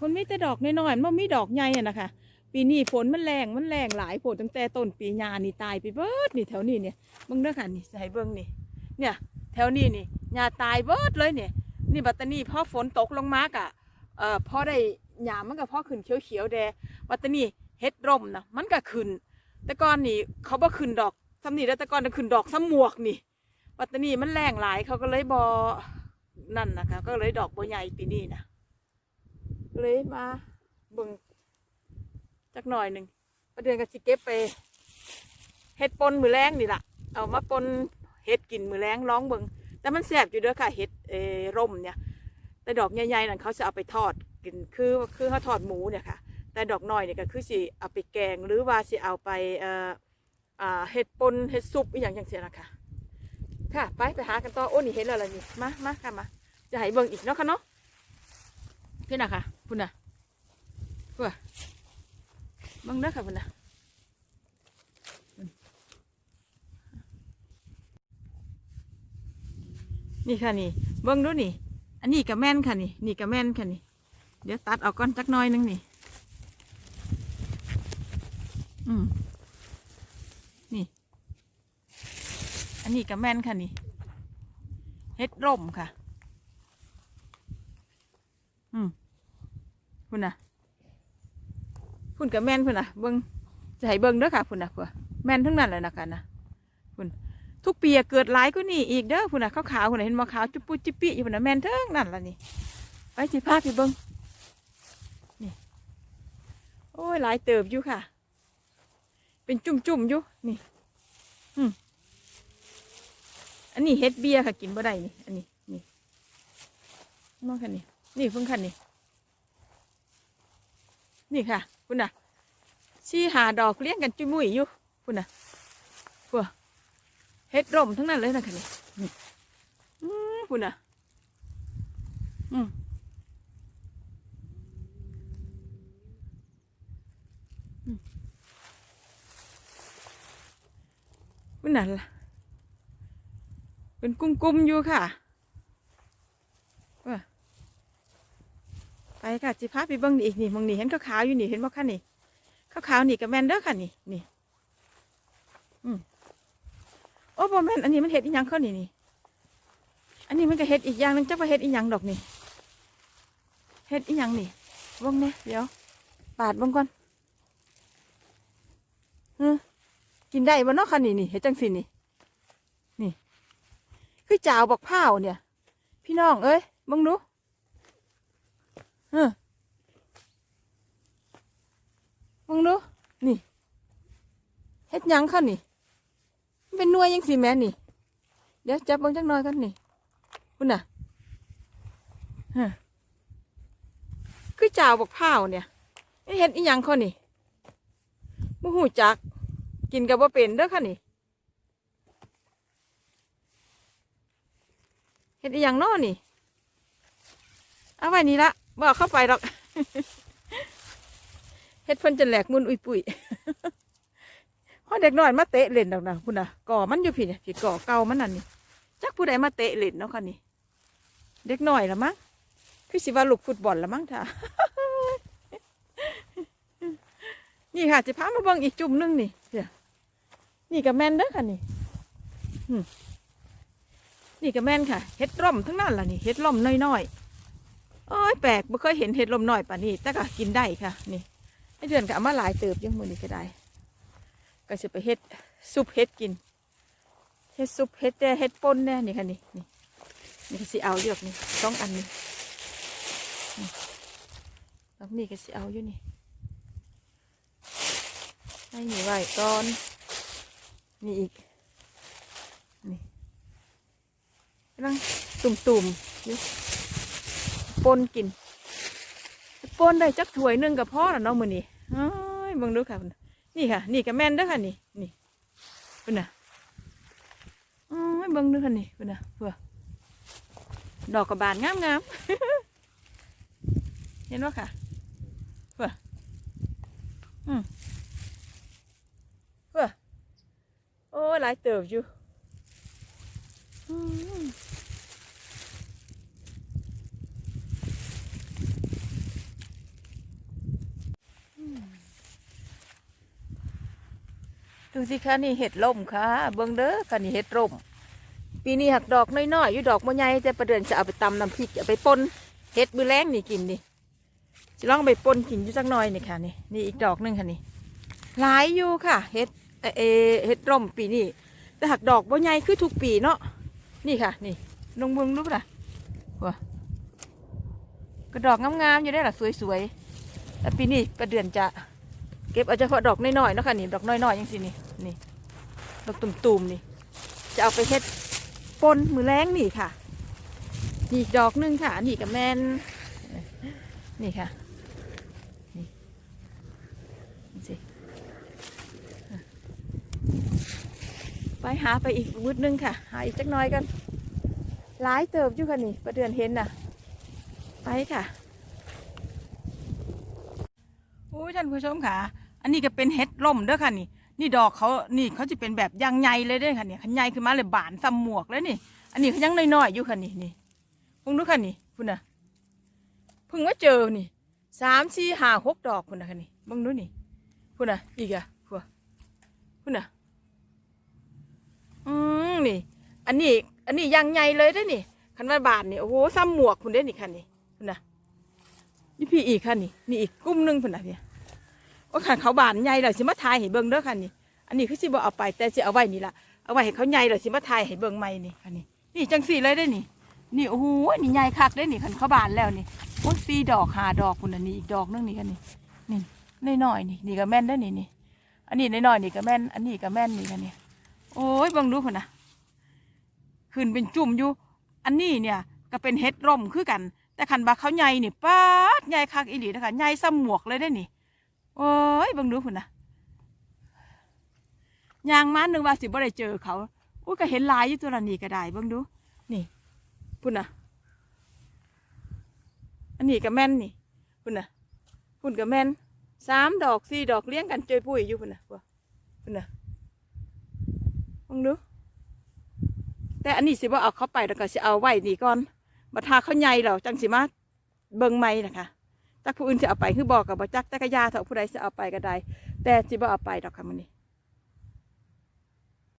คนมีแต่ดอกน้อยๆมันมีดอกใหญ่อะนะคะ ปีนี้ฝนมันแรงมันแรงหลายโพดตั้งแต่ต้นปีหญ้านี่ตายไปเบิดนี่แถวนี้เนี่ยเบิ่งเด้อค่ะนี่ให้เบิ่งนี่ เนี่ย แถวนี้นี่หญ้าตายเบิดเลยเนี่ย นี่บัดตานีพอฝนตกลงมากะเอ่อพอได้หญ้ามันก็พอขึ้นเขียวๆแดบัดตานีเฮ็ดร่มนะมันก็ขึ้น แต่ก่อนนี่เขาบ่ขึ้นดอกซ้ำนี่แล้วแต่ก่อนจะขึ้นดอกซ้ำหมวกนี่บัดตานีมันแรงหลายเขาก็เลยบ่นั่นนะคะ ก็เลยดอกบ่ใหญ่ปีนี้นะ เลยมาเบิ่งจักหน่อยหนึ่งประเดือนก็สิเก็บไปเฮ็ดปนมือแรงนี่ล่ะ เอามาปนเฮ็ดกินมือแรงร้องเบิ่งแต่มันแซ่บอยู่เด้อค่ะเฮ็ดเอร่มเนี่ยแต่ดอกใหญ่ๆนั่นเขาจะเอาไปทอดกินคือคือเขาทอดหมูเนี่ยค่ะ แต่ดอกน้อยเนี่ยก็คือสิเอาไปแกงหรือว่าสิเอาไปเอ่ออ่าเห็ดปนเห็ดซุปอหย่างอย่างเสียนะคะค่ะไปไปหากันต่อโอ้นี่เห็นแล้วล่ะนี่มามาค่ะมาจะให้เบิ่งอีกเนาะค่ะเนาะพี่นะค่ะ พุ่นน่ะพุ่นเบิ่งเด้อค่ะพุ่นน่ะนี่ค่ะนี่ เบิ่งดูนี่ อันนี้ก็แม่นค่ะนี่ นี่ก็แม่นค่ะนี่ เดี๋ยวตัดออกก่อนจักน้อยหนึงนี่ อืมนี่ อันนี้ก็แม่นค่ะนี่ เฮ็ดร่มค่ะ อืม พุ่นน่ะพุ่นกับแม่นพุ่นน่ะเบิ้งจะให้เบิ้งเด้อค่ะพุ่นน่ะพุ่นแม่นทั้งนั้นเลยนะคะนะพุ่นทุกปีเกิดหลายก็นี่อีกเด้อพุ่นน่ะขาวๆพุ่นน่ะเห็นมะขาวจุ๊บปุ๊จิบปี้อยู่พุ่นน่ะแม่นทั้งนั้นล่ะนี่ไปสิพาพี่เบิ้งนี่โอ้ยหลายเติบอยู่ค่ะ เป็นจุ่มๆอยู่นี่อืมอันนี้เฮ็ดเบียร์ค่ะกินบ่ได้นี่อันนี้นี่มองค่ะนี่นี่เพิ่งค่ะนี่ นี่ค่ะคุณน่ะชี้หาดอกเลี้ยงกันจุ้ยมุ้ยอยู่คุณน่ะพัวเฮ็ดร่มทั้งนั้นเลยนะค่ะนี่นี่อืมคุณน่ะอืมคุณน่ะเป็นกุ้มๆอยู่ค่ะว่า ไปค่ะจิพาไปเบิ้งนี่อีกนี่มองนี่เห็นขาวๆอยู่นี่เห็นบ่ค่ะนี่ขาวๆนี่กับแมนเด้อค่ะนี่นี่อืมโอ้บ่แมนอันนี้มันเห็ดอีหยังเขานี่นี่อันนี้มันก็เห็ดอีกอย่างหนึงจักว่าเห็ดอีหยังดอกนี่เห็ดอีหยังนี่บ่งเนี่ยเดี๋ยวปาดบ่งก่อนเออกินได้บ่เนาะค่ะนี่นี่เฮ็ดจังสินี่นี่ คือจ่าวบักพร้าเนี่ย พี่น้องเอ้ยมึงดู เออมึงดู นี่เฮ็ดยังค่ะนี่ เป็นนวยยังสิแม่นี่ เดี๋ยวจับเบิ่งจักหน่อยกันนี่คุณน่ะฮะคือจ่าวบักพร้าเนี่ยเฮ็ดอีหยังเขานี่บ่ฮู้จัก กินกับว่าเป็นเด้อค่ะนี่เห็ดอหย่างน้อนี่ เอาไว้นี่ละ บอกเข้าไปหรอกเฮ็ดเพิ่นจะแหลกมุนอุยปุยพอเด็กน้อยมาเตะเล่นดอกนะคุณน่ะก่อมันอยู่พี่เนี่ยพี่ก่อเก่ามันนั่นนี่จักผู้ใดมาเตะเล่นเนาะค่ะนี่เด็กน้อยละมั้งคือสิว่าลูกฟุตบอลละมั้งท่านี่ค่ะจะพามาเบิ่งอีกจุ่มหนึงนี่เดี๋ยนี่กับแมนเด้อค่ะนี่นี่กับแมนค่ะเห็ดร่มทั้งนั้นล่ะนี่เห็ดร่มน้อยๆ โอ้ยแปลกไม่เคยเห็นเห็ดร่มน้อยป่านนี้แต่ก็กินได้ค่ะ นี่ให้เดือนก็เอามาหลายเติบยังมือนี้ก็ได้ ก็จะไปเห็ดซุปเห็ดกินเห็ดซุปเห็ดแต่เห็ดป่นแน่นี่ค่ะนี่นี่นี่ก็สิเอาอยู่ดอกนี่สองอันนี่นี่ดอกนี่ก็สิเอาอยู่นี่ให้หนูไว้ก่อนนี่อีกนี่กำลังตุ่มๆอยู่ ปนกินปนได้จักถ้วยนึงกับพ่อแล้วเนาะมือนี้อ้ยเบิ่งดูค่ะนี่ค่ะ นี่กับแม่นเด้อค่ะนี่นี่เพิ่นน่ะเอ้ยเบิ่งดูค่ะนี่เพิ่นน่ะเพื่อดอกกระบานงามๆเห็นว่าค่ะเพื่ออืมโอ้หลายเติบอยู่ ดูสิคะนี่เห็ดล่มค่ะเบิ่งเด้อค่ะนี่เห็ดล่ม ปีนี้หักดอกน้อยๆอยู่ดอกบ่ใหญ่แต่ประเดือนจะเอาไปตำน้ำพริกเอาไปป่นเห็ดมือแรงนี่กินดิจะลองไปป่นกินอยู่สักหน่อยนี่ค่ะนี่นี่อีกดอกหนึงค่ะนี่หลายอยู่ค่ะเห็ดเอเห็ดร่มปีนี้แต่หักดอกบ่ใหญ่คือทุกปีเนาะนี่ค่ะ นี่ลงเบิ่งดูป่ะว้าก็ดอกงามๆอยู่ได้อล่ะสวยๆแต่ปีนี้ประเดือนจะเก็บเอาเฉพาะดอกน้อยๆเนาะค่ะนี่ดอกน้อยๆอย่างสินี่ นี่ดอกตุ่มๆนี่ จะเอาไปเฮ็ดปนมือแรงนี่ค่ะ นี่อีกดอกหนึงค่ะ นี่กับแมนนี่ค่ะ นี่สิไปหาไปอีกวุดนึงค่ะ หาอีกจักน้อยกันหลายเติบอยู่ค่ะนี่ประเดือนเห็นน่ะ ไปค่ะอุ้ยท่านผู้ชมค่ะ อันนี้ก็เป็นเห็ดล่มเด้อค่ะนี่ นี่ดอกเขานี่เขาจะเป็นแบบยางใหญ่เลยเด้อค่ะเนี่ยขันใหญ่ขึ้นมาเลยบานซ้ำหมวกเลยนี่ อันนี้เขายังน้อยๆอยู่ค่ะนี่นี่พุ่งดูค่ะนี่พุ่นะเพิ่งว่าเจอนี่สามสี่ห้าหกดอกพุ่นะค่ะนี่บังดูนี่พุ่นะอีกอะพุ่นพุ่นะอืมนี่ อันนี้ อันนี้ยางใหญ่เลยเด้อนี่คันว่าบานนี่โอ้โหซ้ำหมวกพุ่นเด้นี่ค่ะนี่พุ่นะนี่พี่อีกค่ะนี่นี่อีกกลุ่มหนึงพุ่นะพี่ ว่าขันเขาบานใหญ่เลยสิมาทายให้เบิ่งเด้อค่ะนี่ อันนี้คือสิบ่เอาไปแต่สิเอาไว้นี่ละเอาไว้ให้เขาใหญ่เลยสิมาทายให้เบิ่งใหม่นี่ค่ะนี่ นี่จังสี่เลยได้อนี่ นี่โอ้โหนี่ใหญ่คักได้อนี่ขันเขาบานแล้วนี่โอ้ยสี่ดอกหาดอกคุณอันนี้อีกดอกนึงนี่ค่ะนี่ นี่น้อยๆนี่นี่ก็แม่นได้อนี่นี่ อันนี้น้อยๆนี่ก็แม่น อันนี้ก็แม่นนี่ค่ะนี่ โอ้ยเบิ่งดูพุ่นนะขึ้นเป็นจุ่มอยู่ อันนี้เนี่ยก็เป็นเห็ดร่มคือกัน แต่ขันบาเขาใหญ่นี่ป๊าดใหญ่คักอีหลีนะคะใหญ่ซ้ำหมวกเลยได้อนี่ โอ้ยเบิ่งดูพุ่นนะยางมานึงว่าสิบ่ได้เจอเขาอุ้ยก็เห็นลายอยู่ตัวนี่ก็ได้เบิ่งดู นี่พุ่นนะอันนี้ก็แม่นนี่พุ่นนะพุ่นก็แม่นสามดอกสี่ดอกเลี้ยงกันเจยปุ้ยอยู่พุ่นนะพุ่นนะเบิ่งดู แต่อันนี้สิบ่เอาเขาไปแล้วก็สิเอาไว้นี่ก่อนมาทาเขาใหญ่แล้วจังสิมาเบิ่งใหม่นะคะ จักผู้อื่นจะเอาไปคือบอกกับบ่จักจักรยาเถอะผู้ใดจะเอาไปก็ได้ แต่สิบ่เอาไปดอกค่ะมันนี้